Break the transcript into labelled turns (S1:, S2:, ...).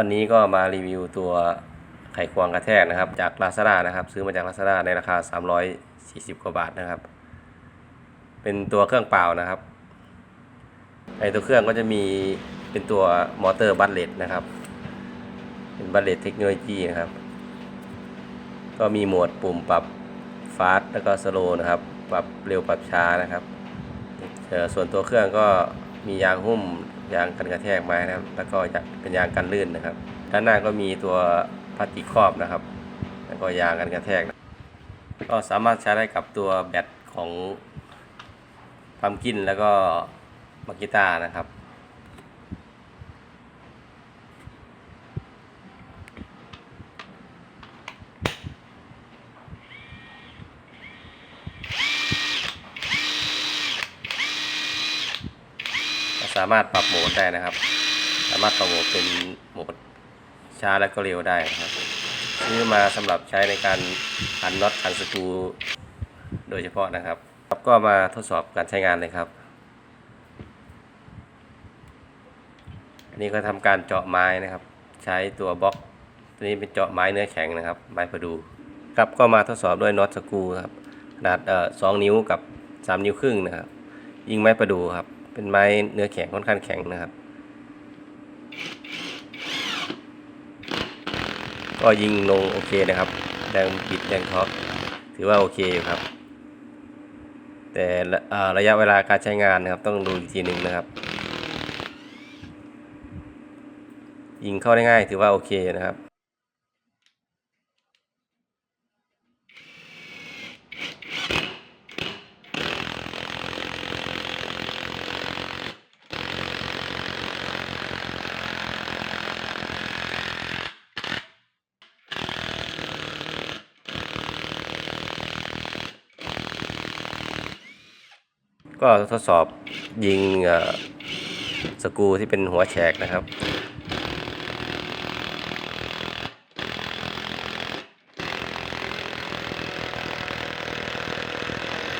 S1: วันนี้ก็มารีวิวตัวไขควงกระแทกนะครับ จาก Lazada นะครับ ซื้อมาจาก Lazada ในราคา 340 กว่าบาทนะครับ เป็นตัวเครื่องเปล่านะครับ ในตัวเครื่องก็จะมีเป็นตัวมอเตอร์บัตเลตนะครับ เป็นบัตเลตเทคโนโลยีนะครับ ก็มีโหมดปุ่มปรับฟาสต์แล้วก็สโลนะครับ ปรับเร็วปรับช้านะครับเออส่วนตัวเครื่องก็ มียางหุ้มยางกันกระแทกไม้นะครับ แล้วก็จะเป็นยางกันลื่นนะครับ ด้านหน้าก็มีตัวพลาสติกครอบนะครับ แล้วก็ยางกันกระแทกนะก็สามารถใช้ได้กับตัวแบตของพัมกินแล้วก็มากิต้านะครับ สามารถปรับโหมดได้นะครับ สามารถปรับโหมดเป็นโหมดช้าและก็เร็วได้นะครับซื้อมาสำหรับใช้ในการพันน็อตพันสกรูโดยเฉพาะนะครับครับก็มาทดสอบการใช้งานเลยครับ อันนี้ก็ทำการเจาะไม้นะครับ ใช้ตัวบล็อก ตัวนี้เป็นเจาะไม้เนื้อแข็งนะครับ ไม้ประดูครับก็มาทดสอบด้วยน็อตสกรูครับขนาดเอ่อสองนิ้วกับสามนิ้วครึ่งนะครับ ยิงไม้ประดูครับ เป็นไม้เนื้อแข็งค่อนข้างแข็งนะครับ ก็ยิงลงโอเคนะครับแรงบิดแรงท็อร์กถือว่าโอเคอยู่ครับ แต่ระยะเวลาการใช้งานนะครับ ต้องดูอีกทีหนึ่งนะครับ ยิงเข้าได้ง่ายถือว่าโอเคนะครับ ก็ทดสอบยิงสกูที่เป็นหัวแฉกนะครับ